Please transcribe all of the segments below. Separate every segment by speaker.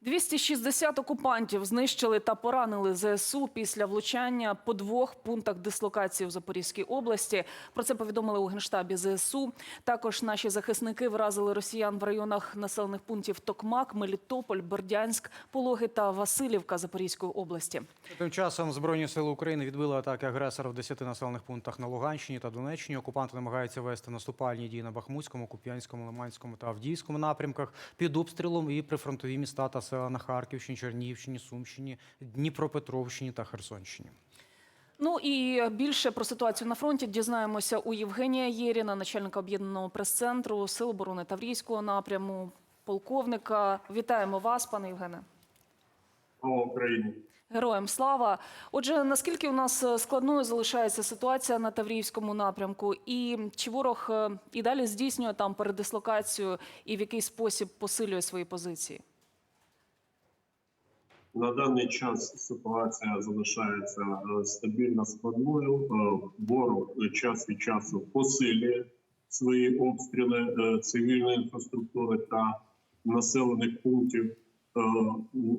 Speaker 1: 260 окупантів знищили та поранили ЗСУ після влучання по двох пунктах дислокації в Запорізькій області. Про це повідомили у генштабі ЗСУ. Також наші захисники вразили росіян в районах населених пунктів Токмак, Мелітополь, Бердянськ, Пологи та Васильівка Запорізької області.
Speaker 2: Тим часом Збройні сили України відбили атаки агресора в 10 населених пунктах на Луганщині та Донеччині. Окупанти намагаються вести наступальні дії на Бахмутському, Куп'янському, Лиманському та Авдіївському напрямках під обстрілом і прифронтові міста та села на Харківщині, Чернігівщині, Сумщині, Дніпропетровщині та Херсонщині.
Speaker 1: Ну і більше про ситуацію на фронті дізнаємося у Євгенія Єріна, начальника об'єднаного прес-центру Сил оборони Таврійського напряму, полковника. Вітаємо вас, пане Євгене.
Speaker 3: Слава Україні.
Speaker 1: Героям слава. Отже, наскільки у нас е, складною залишається ситуація на Таврійському напрямку, і чи ворог е, і далі здійснює там передислокацію і в який спосіб посилює свої позиції?
Speaker 3: На даний час ситуація залишається е, стабільно складною. Е, Ворог час від часу посилює свої обстріли е, цивільної інфраструктури та населених пунктів е,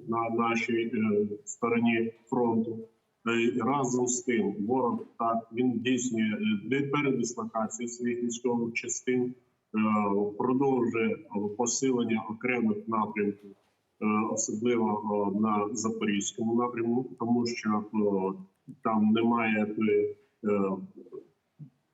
Speaker 3: на нашій е, стороні фронту. Е, Разом з тим, ворог так він здійснює е, передислокацію своїх військових частин, е, продовжує е, посилення окремих напрямків. Е, особливо е, на запорізькому напрямку, тому що е, там немає тої,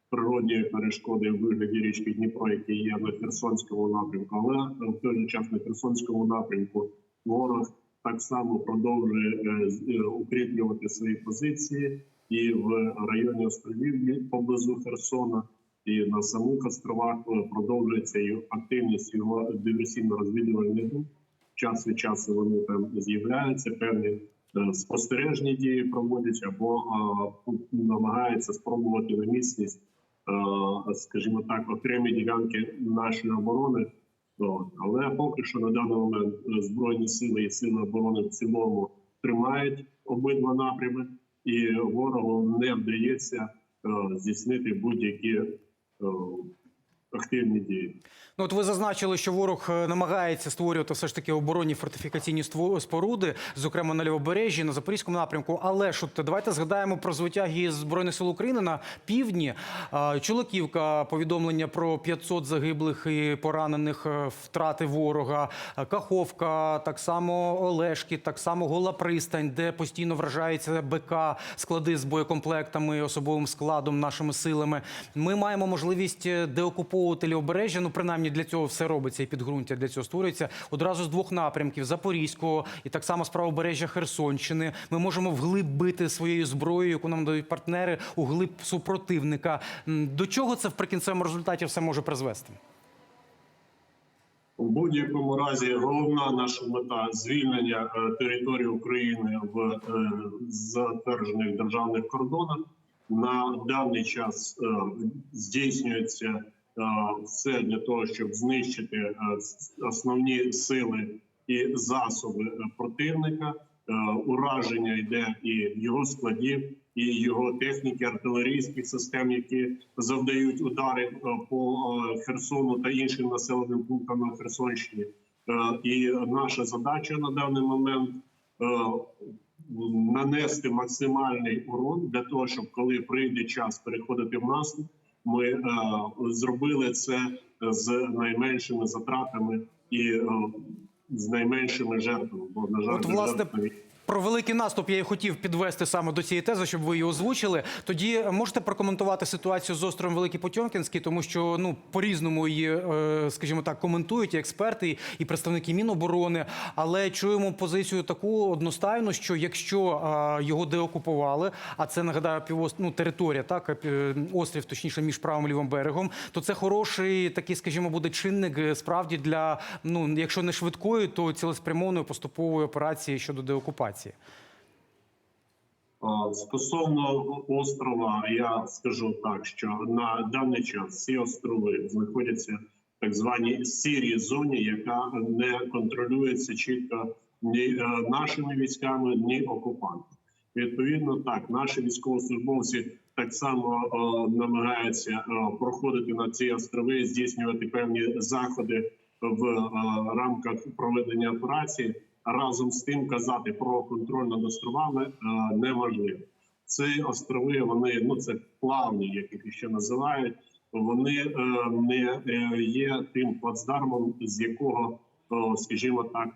Speaker 3: природньої перешкоди в вигляді річки Дніпро, які є на Херсонському напрямку, але в той же час на Херсонському напрямку ворог так само продовжує укріплювати свої позиції і в районі островів поблизу Херсона. І на самих островах продовжується активність його диверсійно-розвідувальних груп час від часу вони там з'являються, певні е, спостережні дії проводять або е, намагаються спробувати на міцність, е, скажімо так, окремі ділянки нашої оборони. Але поки що на даний момент е, збройні сили і сили оборони в цілому тримають обидва напрями, і ворогу не вдається здійснити будь-які активні дії.
Speaker 2: Ну, от ви зазначили, що ворог е, намагається створювати все ж таки оборонні фортифікаційні споруди, зокрема на лівобережжі, на запорізькому напрямку. Але ж от давайте згадаємо про звитяги збройних сил України на півдні. А, Чолоківка, повідомлення про 500 загиблих і поранених е, втрати ворога. Каховка, так само Олешки, так само Гола пристань, де постійно вражається БК, склади з боєкомплектами, особовим складом, нашими силами. Ми маємо можливість е, деокуповувати лівобережжя. Ну, принаймні для цього все робиться і підґрунтя для цього створюється одразу з двох напрямків: Запорізького і так само з правобережжя Херсонщини. Ми можемо вглиб бити своєю зброєю, яку нам дають партнери, у глиб супротивника. До чого це в прикінцевому результаті все може призвести?
Speaker 3: У будь-якому разі головна наша мета звільнення е, території України в е, затверджених державних кордонах. На даний час е, здійснюється все для того, щоб знищити е, основні сили і засоби е, противника. Е, Ураження йде і його складів, і його техніки, артилерійських систем, які завдають удари по Херсону та іншим населеним пунктам на Херсонщині. І наша задача на даний момент нанести максимальний урон для того, щоб коли прийде час переходити в наступ, ми е, зробили це з найменшими затратами і е, з найменшими жертвами. Бо на жаль,
Speaker 2: От, власне,
Speaker 3: жертви
Speaker 2: Про великий наступ я і хотів підвести саме до цієї тези, щоб ви її озвучили. Тоді можете прокоментувати ситуацію з островом Великий Потьомкінський, тому що ну по-різному її, е, скажімо так, коментують і експерти, і представники Міноборони. Але чуємо позицію таку одностайну, що якщо е, його деокупували, а це нагадаю півост... ну, територія, так е, острів, точніше, між правим і лівим берегом, то це хороший такий, скажімо, буде чинник е, справді для ну, якщо не швидкої, то цілеспрямованої поступової операції щодо деокупації.
Speaker 3: А, Стосовно острова, я скажу так, що на даний час ці острови знаходяться в так званій сірій зоні, яка не контролюється чітко ні е, нашими військами, ні окупантами. Відповідно, так наші військовослужбовці так само е, намагаються е, проходити на ці острови, здійснювати певні заходи в е, рамках проведення операції. Разом з тим казати про контроль над островами е, неможливо. Ці острови вони ну це плавні, як їх ще називають. Вони е, не е, є тим плацдармом, з якого, скажімо так,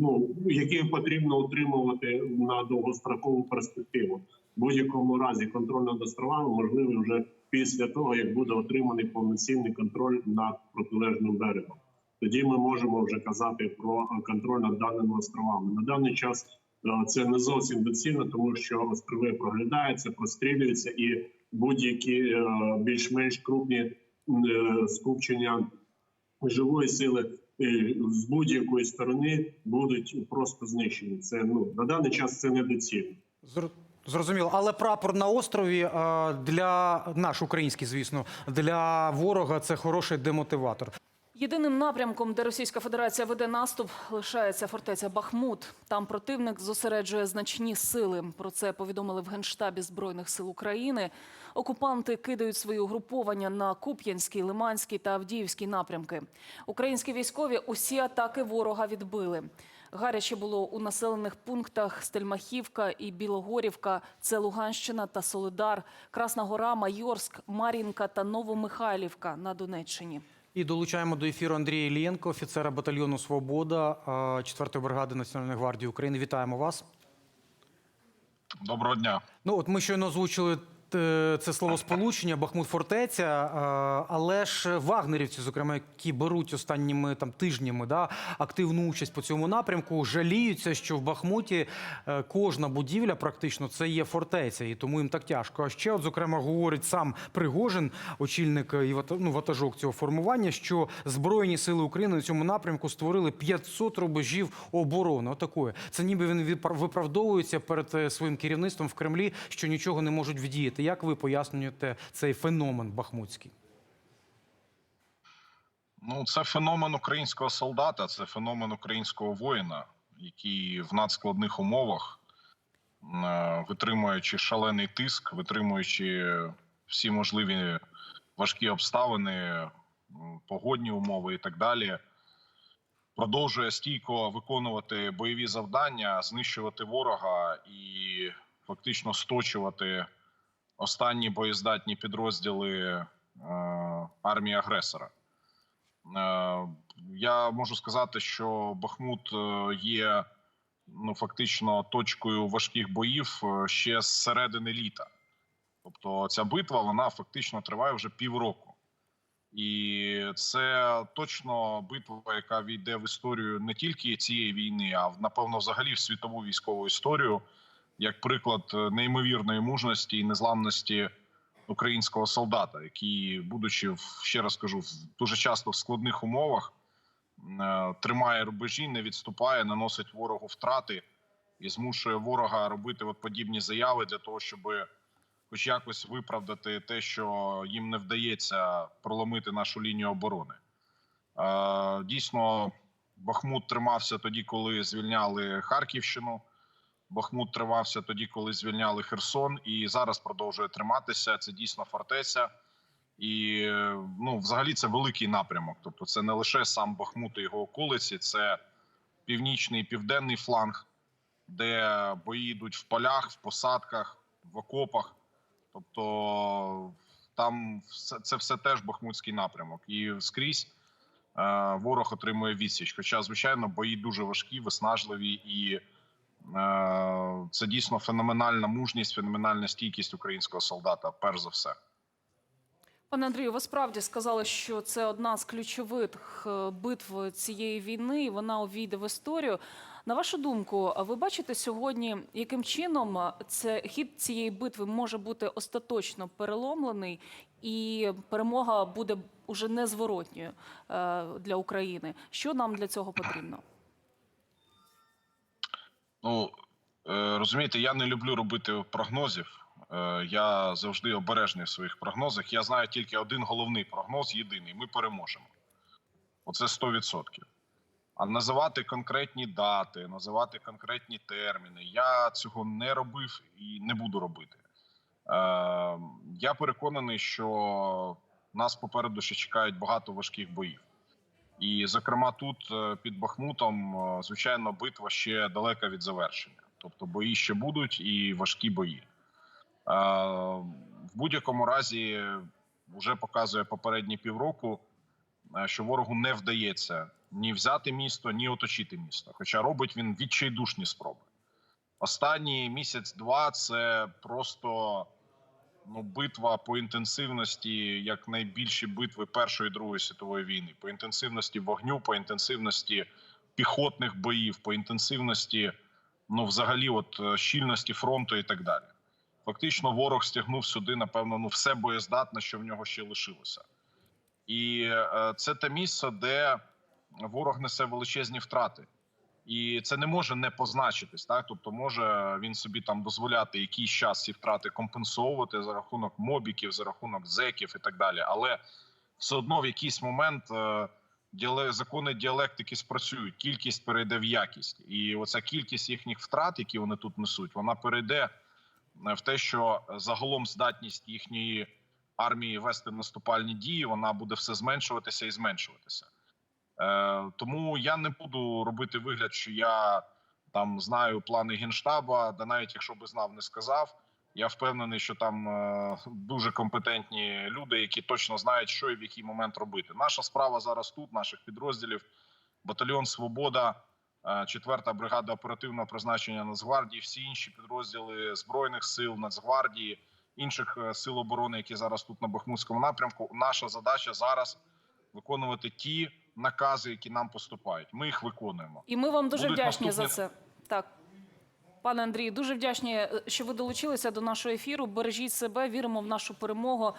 Speaker 3: ну який потрібно утримувати на довгострокову перспективу. В будь-якому разі контроль над островами можливий вже після того, як буде отриманий повноцінний контроль над протилежним берегом. Тоді ми можемо вже казати про е, контроль над даними островами. На даний час е, це не зовсім доцільно, тому що острови проглядаються, прострілюються, і будь-які е, більш-менш крупні скупчення живої сили з будь-якої сторони будуть просто знищені. Це ну на даний час це недоцільно.
Speaker 2: Зр- Зрозуміло, але прапор на острові для наш український, звісно, для ворога це хороший демотиватор.
Speaker 1: Єдиним напрямком, де Російська Федерація веде наступ, лишається фортеця Бахмут. Там противник зосереджує значні сили. Про це повідомили в Генштабі Збройних сил України. Окупанти кидають свої угруповання на Куп'янський, Лиманський та Авдіївський напрямки. Українські військові усі атаки ворога відбили. Гаряче було у населених пунктах Стельмахівка і Білогорівка, це Луганщина та Солидар, Красна Гора, Майорськ, Мар'їнка та Новомихайлівка на Донеччині.
Speaker 2: І долучаємо до ефіру Андрія Ілієнко, офіцера батальйону Свобода 4-ї бригади Національної гвардії України. Вітаємо вас.
Speaker 4: Доброго дня.
Speaker 2: Ну от ми щойно озвучили це словосполучення Бахмут фортеця, е, але ж вагнерівці, зокрема, які беруть останніми там тижнями да, активну участь по цьому напрямку, жаліються, що в Бахмуті е, кожна будівля практично це є фортеця, і тому їм так тяжко. А ще, от, зокрема, говорить сам Пригожин, очільник е, і ну, ватажок цього формування, що Збройні сили України на цьому напрямку створили 500 рубежів оборони. Отакої. Це ніби він виправдовується перед е, своїм керівництвом в Кремлі, що нічого не можуть вдіяти. Як ви пояснюєте цей феномен бахмутський?
Speaker 4: Ну, це феномен українського солдата, це феномен українського воїна, який в надскладних умовах, е, витримуючи шалений тиск, витримуючи всі можливі важкі обставини, погодні умови і так далі, продовжує стійко виконувати бойові завдання, знищувати ворога і фактично сточувати останні боєздатні підрозділи е, армії агресора. Е, Я можу сказати, що Бахмут е, є ну фактично точкою важких боїв ще з середини літа. Тобто ця битва вона фактично триває вже півроку. І це точно битва, яка війде в історію не тільки цієї війни, а напевно, взагалі в світову військову історію, як приклад е, неймовірної мужності і незламності українського солдата, який, будучи ще раз кажу, дуже часто в складних умовах, е, тримає рубежі, не відступає, наносить ворогу втрати і змушує ворога робити от подібні заяви для того, щоб хоч якось виправдати те, що їм не вдається проломити нашу лінію оборони. Е, Дійсно, Бахмут тримався тоді, коли звільняли Харківщину. Бахмут тримався тоді, коли звільняли Херсон, і зараз продовжує триматися. Це дійсно фортеця. І е, ну, взагалі, це великий напрямок. Тобто, це не лише сам Бахмут і його околиці, це північний і південний фланг, де бої йдуть в полях, в посадках, в окопах. Тобто там все, це все теж бахмутський напрямок. І скрізь е, ворог отримує відсіч. Хоча, звичайно, бої дуже важкі, виснажливі, і це дійсно феноменальна мужність, феноменальна стійкість українського солдата. Перш за все.
Speaker 1: Пане Андрію, ви справді сказали, що це одна з ключових е, битв цієї війни, і вона увійде в історію. На вашу думку, ви бачите сьогодні, яким чином е, це хід цієї битви може бути остаточно переломлений, і перемога буде уже незворотньою е, для України? Що нам для цього потрібно?
Speaker 4: Ну е, розумієте, я не люблю робити прогнозів. Е, Я завжди обережний в своїх прогнозах. Я знаю тільки один головний прогноз, єдиний: ми переможемо. Оце 100%. А називати конкретні дати, називати конкретні терміни. Я цього не робив і не буду робити. Е, Я переконаний, що нас попереду ще чекають багато важких боїв. І, зокрема, тут е, під Бахмутом, е, звичайно, битва ще далека від завершення. Тобто бої ще будуть і важкі бої. Е, В будь-якому разі вже показує попередні півроку, що ворогу не вдається ні взяти місто, ні оточити місто. Хоча робить він відчайдушні спроби. Останній місяць-два це просто ну, битва по інтенсивності, як найбільші битви Першої і Другої світової війни, по інтенсивності вогню, по інтенсивності піхотних боїв, по інтенсивності, ну, взагалі, от е, щільності фронту і так далі. Фактично, ворог стягнув сюди, напевно, ну, все боєздатне, що в нього ще лишилося. І е, це те місце, де ворог несе величезні втрати. І це не може не позначитись, так тобто може він собі там дозволяти якийсь час ці втрати компенсовувати за рахунок мобіків, за рахунок зеків і так далі. Але все одно в якийсь момент е, закони діалектики спрацюють, кількість перейде в якість, і оця кількість їхніх втрат, які вони тут несуть, вона перейде е, в те, що загалом здатність їхньої армії вести наступальні дії, вона буде все зменшуватися і зменшуватися. Е, тому я не буду робити вигляд, що я там знаю плани генштаба, да навіть якщо би знав, не сказав. Я впевнений, що там е, дуже компетентні люди, які точно знають, що і в який момент робити. Наша справа зараз тут, наших підрозділів, батальйон Свобода, е, 4-та бригада оперативного призначення Нацгвардії, всі інші підрозділи збройних сил, Нацгвардії, інших сил оборони, які зараз тут на Бахмутському напрямку. Наша задача зараз виконувати ті накази, які нам поступають. Ми їх виконуємо.
Speaker 1: І ми вам дуже
Speaker 4: Будуть
Speaker 1: вдячні за це. Так. Пане Андрію, дуже вдячні, е, що ви долучилися до нашого ефіру. Бережіть себе, віримо в нашу перемогу.